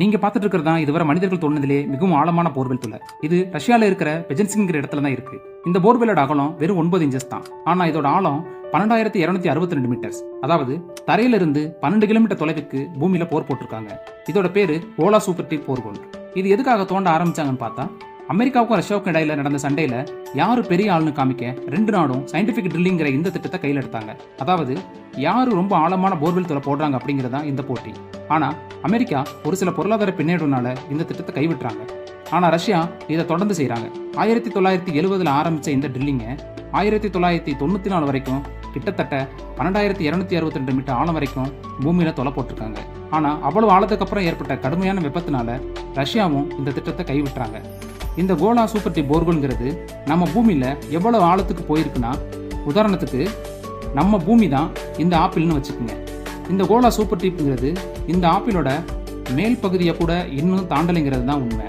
நீங்க பார்த்துட்டு இருக்கிறதா இதுவரை மனிதர்கள் தோணுதிலே மிகவும் ஆழமான போர்வெல் துளை இது ரஷ்யால இருக்கிற பெஜன்சிங்கிற இடத்துல தான் இருக்கு. இந்த போர்வெலோட அகலம் வெறும் ஒன்பது இன்ச்சஸ் தான். ஆனா இதோட ஆழம் பன்னெண்டாயிரத்தி இருநூத்தி அறுபத்தி ரெண்டு மீட்டர்ஸ் அதாவது தரையில இருந்து பன்னெண்டு கிலோமீட்டர் தொலைவுக்கு பூமியில போர் போட்டிருக்காங்க. இதோட பேரு ஓலா சூப்பர் டீப் போர்கோல். இது எதுக்காக தோண்ட ஆரம்பிச்சாங்கன்னு பார்த்தா அமெரிக்காவுக்கும் ரஷ்யாவுக்கும் இடையில நடந்த சண்டையில யாரு பெரிய ஆளுன்னு காமிக்க ரெண்டு நாடும் சயின்டிபிக் ட்ரில்லிங்கிற இந்த திட்டத்தை கையில் எடுத்தாங்க. அதாவது யாரு ரொம்ப ஆழமான போர்வெல் துறை போடுறாங்க அப்படிங்கிறதா இந்த போட்டி. ஆனா அமெரிக்கா ஒரு சில பொருளாதார பின்னேடுனால இந்த திட்டத்தை கைவிட்டுறாங்க. ஆனா ரஷ்யா இதை தொடர்ந்து செய்யறாங்க ஆயிரத்தி தொள்ளாயிரத்தி எழுபதுல ஆரம்பிச்ச இந்த ட்ரில்லிங்கை ஆயிரத்தி தொள்ளாயிரத்தி தொண்ணூத்தி நாலு வரைக்கும் கிட்டத்தட்ட பன்னெண்டாயிரத்தி இருநூத்தி அறுபத்தி ரெண்டு மீட்டர் ஆழம் வரைக்கும் பூமியில தொலை போட்டிருக்காங்க. ஆனா அவ்வளவு ஆழத்துக்கு அப்புறம் ஏற்பட்ட கடுமையான வெப்பத்தினால ரஷ்யாவும் இந்த திட்டத்தை கைவிட்டுறாங்க. இந்த கோலா சூப்பர் டீப் போர்கோல்ங்கிறது நம்ம பூமியில் எவ்வளோ ஆழத்துக்கு போயிருக்குன்னா உதாரணத்துக்கு நம்ம பூமி தான் இந்த ஆப்பிள்னு வச்சுக்கோங்க. இந்த கோலா சூப்பர் டீப்புங்கிறது இந்த ஆப்பிளோட மேல் பகுதியை கூட இன்னும் தாண்டலைங்கிறது தான் உண்மை.